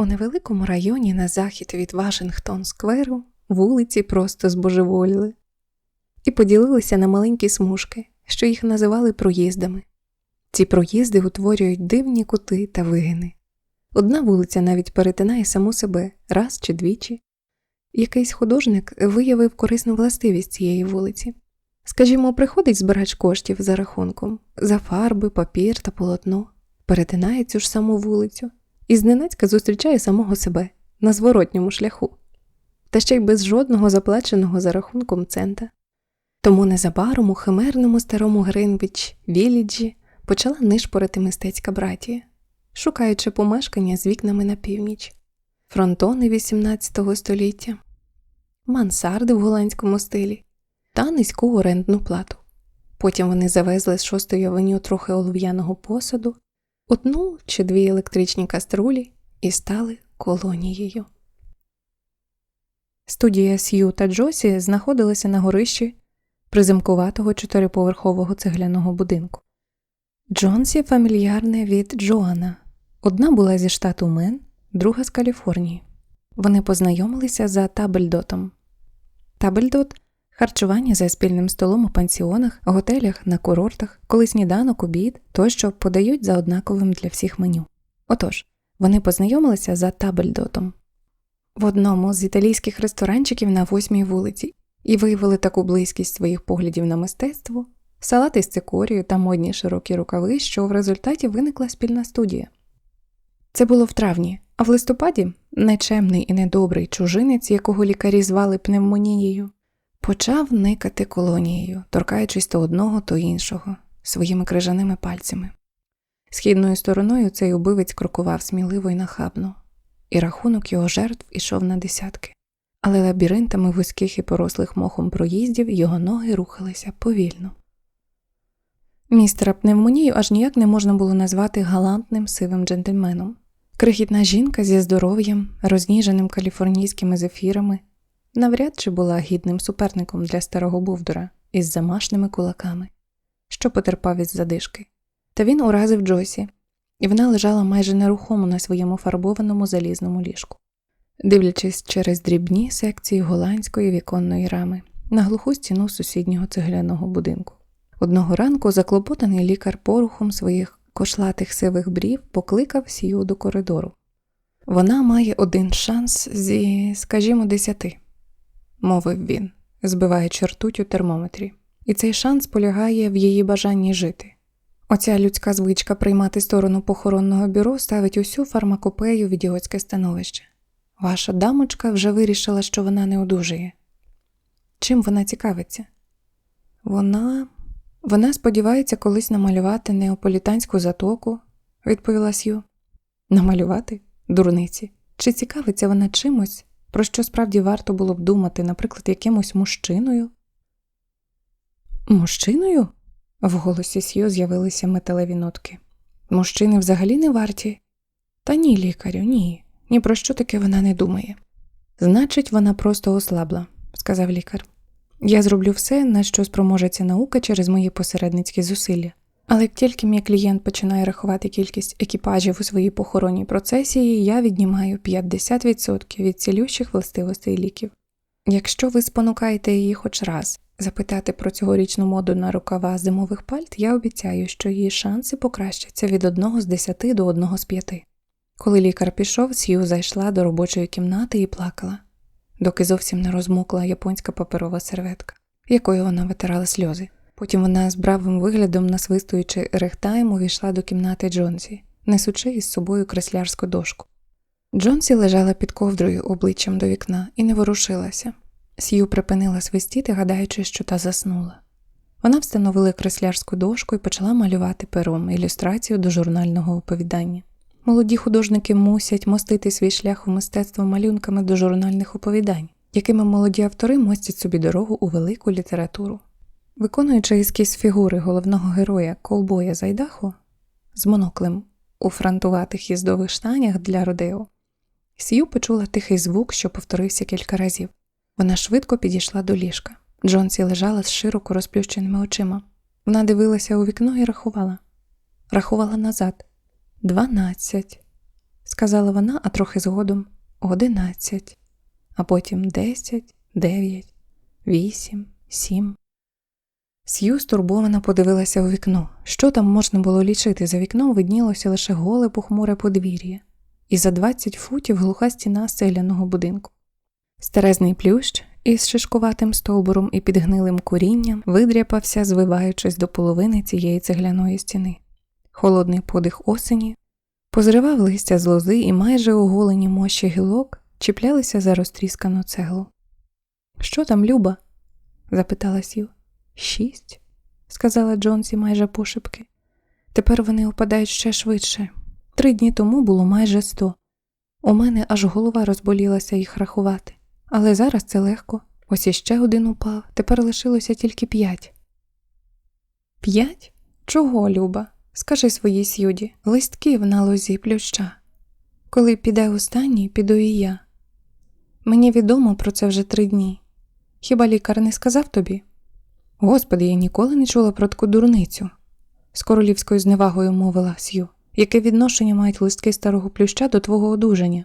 У невеликому районі на захід від Вашингтон Скверу вулиці просто збожеволіли і поділилися на маленькі смужки, що їх називали проїздами. Ці проїзди утворюють дивні кути та вигини. Одна вулиця навіть перетинає саму себе раз чи двічі. Якийсь художник виявив корисну властивість цієї вулиці. Скажімо, приходить збирач коштів за рахунком, за фарби, папір та полотно, перетинає цю ж саму вулицю і зненацька зустрічає самого себе на зворотньому шляху, та ще й без жодного заплаченого за рахунком цента. Тому незабаром у химерному старому Гринвіч Віліджі почала нишпорити мистецька братія, шукаючи помешкання з вікнами на північ, фронтони XVIII століття, мансарди в голландському стилі та низьку орендну плату. Потім вони завезли з шостої авеню трохи олов'яного посуду, одну чи дві електричні каструлі і стали колонією. Студія Сью та Джосі знаходилася на горищі приземкуватого чотириповерхового цегляного будинку. Джонсі фамільярне від Джоана. Одна була зі штату Мен, друга з Каліфорнії. Вони познайомилися за Табельдотом. Табельдот харчування за спільним столом у пансіонах, готелях, на курортах, коли сніданок, обід тощо подають за однаковим для всіх меню. Отож, вони познайомилися за Табельдотом в одному з італійських ресторанчиків на восьмій вулиці і виявили таку близькість своїх поглядів на мистецтво, салати з цикорію та модні широкі рукави, що в результаті виникла спільна студія. Це було в травні, а в листопаді нечемний і недобрий чужинець, якого лікарі звали пневмонією, почав никати колонією, торкаючись то одного, то іншого, своїми крижаними пальцями. Східною стороною цей убивець крокував сміливо і нахабно, і рахунок його жертв ішов на десятки, але лабіринтами вузьких і порослих мохом проїздів його ноги рухалися повільно. Містера пневмонію аж ніяк не можна було назвати галантним сивим джентльменом. Крихітна жінка зі здоров'ям, розніженим каліфорнійськими зефірами, навряд чи була гідним суперником для старого Бувдора із замашними кулаками, що потерпав із задишки. Та він уразив Джосі, і вона лежала майже нерухомо на своєму фарбованому залізному ліжку, дивлячись через дрібні секції голландської віконної рами на глуху стіну сусіднього цегляного будинку. Одного ранку заклопотаний лікар порухом своїх кошлатих сивих брів покликав сію до коридору. Вона має один шанс зі, скажімо, десяти, мовив він, збиваючи ртуть у термометрі, і цей шанс полягає в її бажанні жити. Оця людська звичка приймати сторону похоронного бюро ставить усю фармакопею в ідіотське становище. Ваша дамочка вже вирішила, що вона не одужує. Чим вона цікавиться? Вона. Вона сподівається колись намалювати неаполітанську затоку, відповіла Сью. Намалювати? Дурниці. Чи цікавиться вона чимось, про що справді варто було б думати, наприклад, якимось мужчиною? Мужчиною? В голосі Сью з'явилися металеві нотки. Мужчини взагалі не варті? Та ні, лікарю, ні. Ні про що таке вона не думає. Значить, вона просто ослабла, сказав лікар. Я зроблю все, на що спроможеться наука через мої посередницькі зусилля. Але як тільки мій клієнт починає рахувати кількість екіпажів у своїй похоронній процесії, я віднімаю 50% від цілющих властивостей ліків. Якщо ви спонукаєте її хоч раз запитати про цьогорічну моду на рукава зимових пальт, я обіцяю, що її шанси покращаться від 1 з 10 до 1 з 5. Коли лікар пішов, Сью зайшла до робочої кімнати і плакала, доки зовсім не розмокла японська паперова серветка, якою вона витирала сльози. Потім вона з бравим виглядом, насвистуючи рехтайм, увійшла до кімнати Джонсі, несучи із собою креслярську дошку. Джонсі лежала під ковдрою обличчям до вікна і не ворушилася. Сью припинила свистіти, гадаючи, що та заснула. Вона встановила креслярську дошку і почала малювати пером ілюстрацію до журнального оповідання. Молоді художники мусять мостити свій шлях у мистецтво малюнками до журнальних оповідань, якими молоді автори мостять собі дорогу у велику літературу. Виконуючи ескіз фігури головного героя Колбоя Зайдаху з моноклем у фронтуватих їздових штанях для Родео, Сью почула тихий звук, що повторився кілька разів. Вона швидко підійшла до ліжка. Джонсі лежала з широко розплющеними очима. Вона дивилася у вікно і рахувала. Рахувала назад дванадцять, сказала вона, а трохи згодом одинадцять, а потім десять, дев'ять, вісім, сім. Сью стурбовано подивилася у вікно. Що там можна було лічити? За вікном виднілося лише голе похмуре подвір'я, і за 20 футів глуха стіна стегляного будинку. Старезний плющ із шишкуватим стовбуром і підгнилим корінням видряпався, звиваючись до половини цієї цегляної стіни. Холодний подих осені позривав листя з лози і майже оголені мощі гілок чіплялися за розтріскану цеглу. Що там, Люба? запитала Сів. Шість, сказала Джонсі майже пошепки. Тепер вони опадають ще швидше. Три дні тому було майже сто. У мене аж голова розболілася їх рахувати. Але зараз це легко. Ось іще один упав, тепер лишилося тільки п'ять. П'ять? Чого, Люба? Скажи своїй сюді, листків на лозі плюща. Коли піде останній, піду і я. Мені відомо про це вже три дні. Хіба лікар не сказав тобі? Господи, я ніколи не чула про таку дурницю, з королівською зневагою мовила Сью. Яке відношення мають листки старого плюща до твого одужання?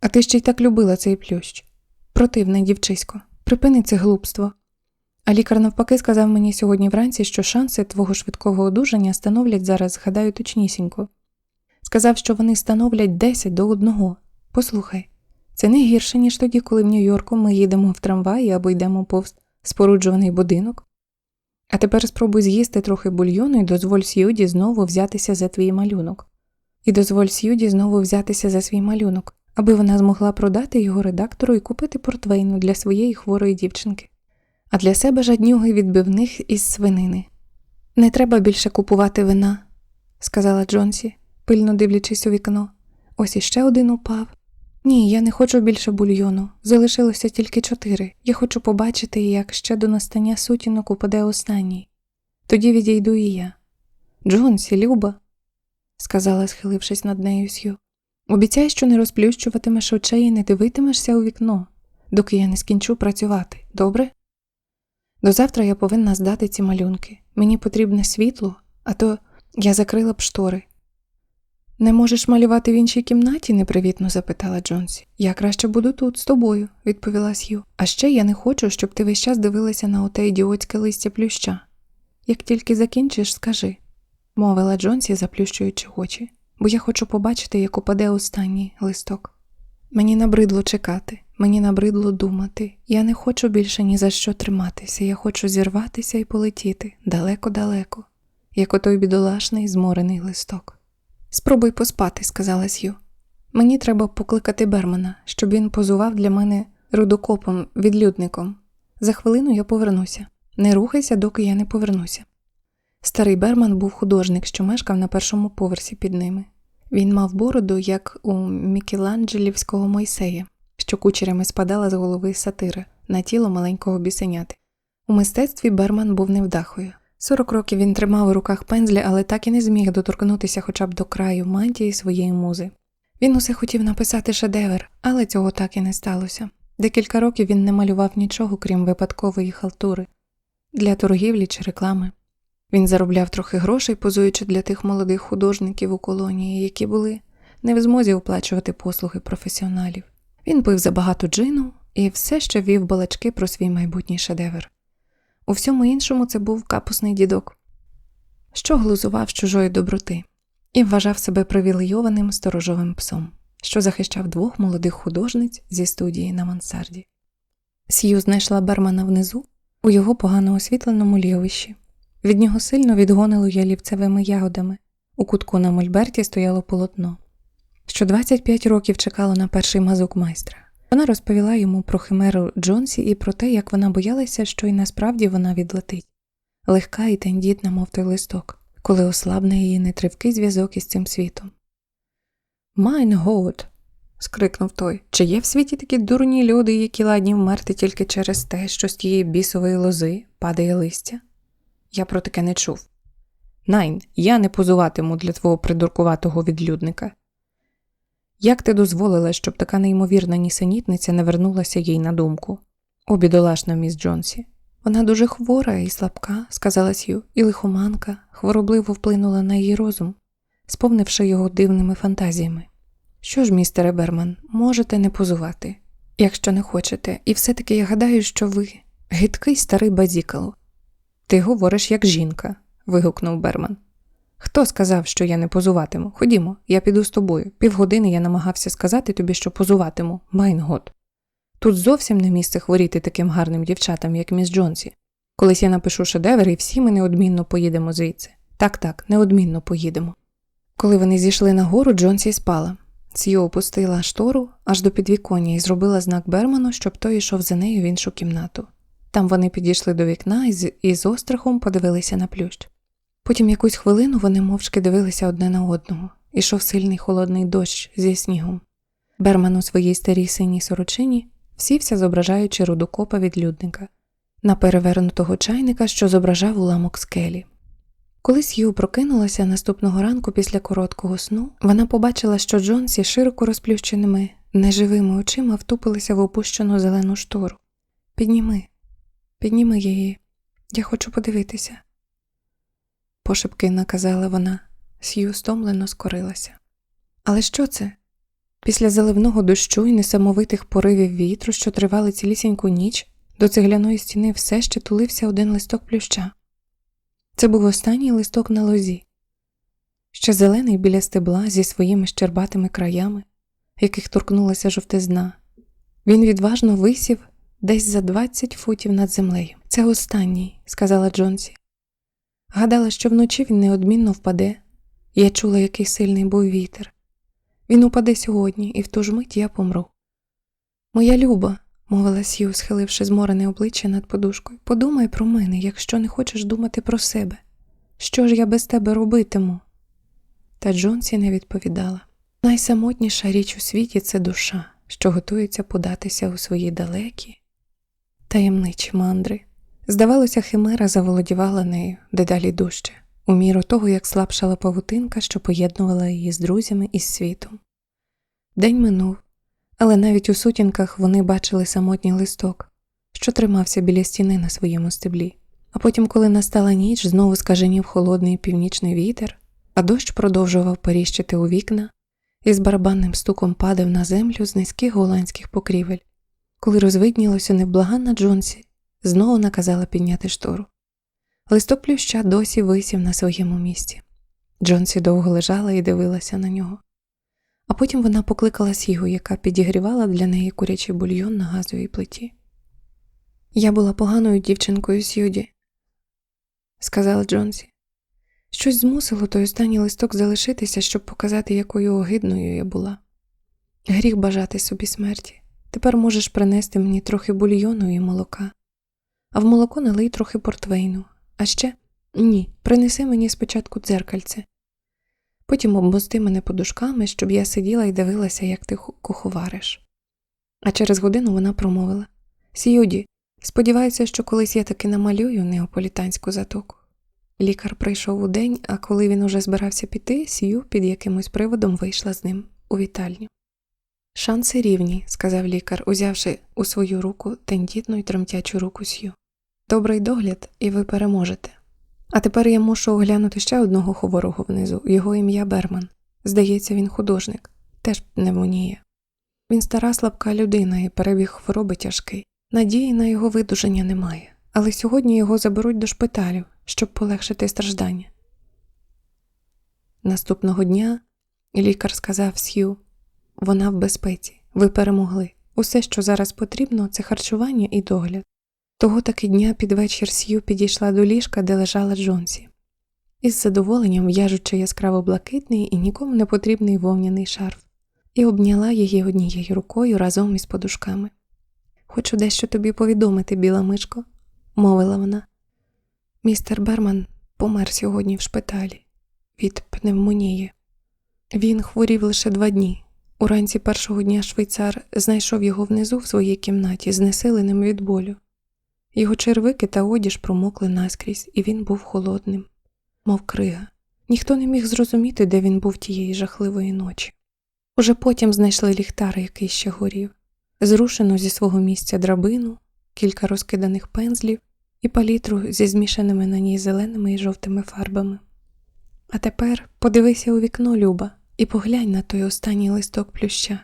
А ти ще й так любила цей плющ. Противне, дівчисько, припини це глупство. А лікар навпаки сказав мені сьогодні вранці, що шанси твого швидкого одужання становлять зараз, гадаю, точнісінько. Сказав, що вони становлять 10 до одного. Послухай, це не гірше, ніж тоді, коли в Нью-Йорку ми їдемо в трамваї або йдемо повз споруджуваний будинок. А тепер спробуй з'їсти трохи бульйону і дозволь Сьюді знову взятися за твій малюнок. І дозволь Сьюді знову взятися за свій малюнок, аби вона змогла продати його редактору і купити портвейну для своєї хворої дівчинки, а для себе жаднюги відбивних із свинини. Не треба більше купувати вина, сказала Джонсі, пильно дивлячись у вікно. Ось іще один упав. Ні, я не хочу більше бульйону. Залишилося тільки чотири. Я хочу побачити, як ще до настання сутінок упаде останній. Тоді відійду і я. Джонсі, Люба, сказала, схилившись над нею Сью. Обіцяй, що не розплющуватимеш очей і не дивитимешся у вікно, доки я не скінчу працювати, добре? До завтра я повинна здати ці малюнки. Мені потрібне світло, а то я закрила б штори. Не можеш малювати в іншій кімнаті? непривітно запитала Джонсі. Я краще буду тут, з тобою, відповіла Сью. А ще я не хочу, щоб ти весь час дивилася на оте ідіотське листя плюща. Як тільки закінчиш, скажи, мовила Джонсі, заплющуючи очі, бо я хочу побачити, як упаде останній листок. Мені набридло чекати, мені набридло думати. Я не хочу більше ні за що триматися, я хочу зірватися і полетіти далеко-далеко, як отой бідолашний зморений листок. Спробуй поспати, сказала Сью. Мені треба покликати Бермана, щоб він позував для мене рудокопом, відлюдником. За хвилину я повернуся. Не рухайся, доки я не повернуся. Старий Берман був художник, що мешкав на першому поверсі під ними. Він мав бороду, як у Мікеланджелівського Мойсея, що кучерями спадала з голови сатири на тіло маленького бісеняти. У мистецтві Берман був невдахою. Сорок років він тримав у руках пензля, але так і не зміг доторкнутися хоча б до краю мантії своєї музи. Він усе хотів написати шедевр, але цього так і не сталося. Декілька років він не малював нічого, крім випадкової халтури для торгівлі чи реклами. Він заробляв трохи грошей, позуючи для тих молодих художників у колонії, які були не в змозі оплачувати послуги професіоналів. Він пив забагато джину і все ще вів балачки про свій майбутній шедевр. У всьому іншому це був капусний дідок, що глузував з чужої доброти, і вважав себе привілейованим сторожовим псом, що захищав двох молодих художниць зі студії на мансарді. Сью знайшла Бермана внизу у його погано освітленому ліговищі. Від нього сильно відгонило ялівцевими ягодами. У кутку на мольберті стояло полотно, що 25 років чекало на перший мазок майстра. Вона розповіла йому про химеру Джонсі і про те, як вона боялася, що й насправді вона відлетить, легка і тендітна, мов той листок, коли ослабне її нетривкий зв'язок із цим світом. Майн год. скрикнув той. Чи є в світі такі дурні люди, які ладні вмерти тільки через те, що з тієї бісової лози падає листя? Я про таке не чув. Найн, я не позуватиму для твого придуркуватого відлюдника. Як ти дозволила, щоб така неймовірна нісенітниця не вернулася їй на думку? О, бідолашна міс Джонсі. Вона дуже хвора і слабка, сказала Сью, і лихоманка хворобливо вплинула на її розум, сповнивши його дивними фантазіями. Що ж, містере Берман, можете не позувати, якщо не хочете, і все-таки я гадаю, що ви гидкий старий базікало. Ти говориш як жінка, вигукнув Берман. Хто сказав, що я не позуватиму? Ходімо, я піду з тобою. Півгодини я намагався сказати тобі, що позуватиму, Майнгот. Тут зовсім не місце хворіти таким гарним дівчатам, як міс Джонсі. Колись я напишу шедевр, і всі ми неодмінно поїдемо звідси. Так, так, неодмінно поїдемо. Коли вони зійшли на гору, Джонсі спала. Сью опустила штору аж до підвіконня і зробила знак Берману, щоб той йшов за нею в іншу кімнату. Там вони підійшли до вікна і з, і з острахом подивилися на плющ. Потім якусь хвилину вони мовчки дивилися одне на одного. Ішов сильний холодний дощ зі снігом. Берман у своїй старій синій сорочині сівся, зображаючи рудокопа відлюдника, на перевернутого чайника, що зображав уламок скелі. Коли Сью прокинулася наступного ранку після короткого сну, вона побачила, що Джонсі широко розплющеними, неживими очима втупилися в опущену зелену штору. Підніми, підніми її, я хочу подивитися. Пошепки наказала вона, Сью стомлено скорилася. Але що це? Після заливного дощу і несамовитих поривів вітру, що тривали цілісіньку ніч, до цегляної стіни все ще тулився один листок плюща. Це був останній листок на лозі, ще зелений біля стебла зі своїми щербатими краями, яких торкнулася жовтизна. Він відважно висів десь за 20 футів над землею. Це останній, сказала Джонсі. Гадала, що вночі він неодмінно впаде. Я чула, який сильний був вітер. Він упаде сьогодні, і в ту ж мить я помру. Моя люба, мовила Сью, схиливши зморене обличчя над подушкою, подумай про мене, якщо не хочеш думати про себе. Що ж я без тебе робитиму? Та Джонсі не відповідала. Найсамотніша річ у світі це душа, що готується податися у свої далекі, таємничі мандри. Здавалося, химера заволодівала нею дедалі дужче, у міру того, як слабшала павутинка, що поєднувала її з друзями і з світом. День минув, але навіть у сутінках вони бачили самотній листок, що тримався біля стіни на своєму стеблі. А потім, коли настала ніч, знову скаженів холодний північний вітер, а дощ продовжував періщити у вікна і з барабанним стуком падав на землю з низьких голландських покрівель. Коли розвиднілося невблаганна Джонсі, знову наказала підняти штору. Листок плюща досі висів на своєму місці. Джонсі довго лежала і дивилася на нього. А потім вона покликала Сігу, яка підігрівала для неї курячий бульйон на газовій плиті. Я була поганою дівчинкою Сьюді, сказала Джонсі. Щось змусило той останній листок залишитися, щоб показати, якою огидною я була. Гріх бажати собі смерті. Тепер можеш принести мені трохи бульйону і молока, а в молоко налий трохи портвейну, а ще ні, принеси мені спочатку дзеркальце. Потім обмости мене подушками, щоб я сиділа і дивилася, як ти куховариш. А через годину вона промовила Сьюді, сподіваюся, що колись я таки намалюю неаполітанську затоку. Лікар прийшов у день, а коли він уже збирався піти, Сью під якимось приводом вийшла з ним у вітальню. Шанси рівні, сказав лікар, узявши у свою руку тендітну й тремтячу руку Сью. Добрий догляд, і ви переможете. А тепер я мушу оглянути ще одного хворого внизу, його ім'я Берман. Здається, він художник, теж пневмонія. Він стара слабка людина і перебіг хвороби тяжкий. Надії на його видуження немає, але сьогодні його заберуть до шпиталю, щоб полегшити страждання. Наступного дня лікар сказав Сью, вона в безпеці, ви перемогли. Усе, що зараз потрібно, це харчування і догляд. Того таки дня під вечір Сью підійшла до ліжка, де лежала Джонсі, із задоволенням в'яжучи яскраво блакитний і нікому не потрібний вовняний шарф, і обняла її однією рукою разом із подушками. Хочу дещо тобі повідомити, біла мишко, мовила вона. Містер Берман помер сьогодні в шпиталі від пневмонії. Він хворів лише два дні. Уранці першого дня швейцар знайшов його внизу в своїй кімнаті, знесиленим від болю. Його червики та одіж промокли наскрізь, і він був холодним, мов крига. Ніхто не міг зрозуміти, де він був тієї жахливої ночі. Уже потім знайшли ліхтар, який ще горів, зрушену зі свого місця драбину, кілька розкиданих пензлів і палітру зі змішаними на ній зеленими і жовтими фарбами. А тепер подивися у вікно, Люба, І поглянь на той останній листок плюща,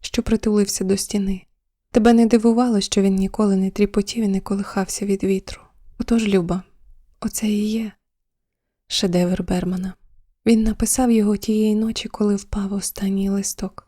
що притулився до стіни. Тебе не дивувало, що він ніколи не тріпотів і не колихався від вітру. Отож, Люба, оце і є шедевр Бермана. Він написав його тієї ночі, коли впав останній листок.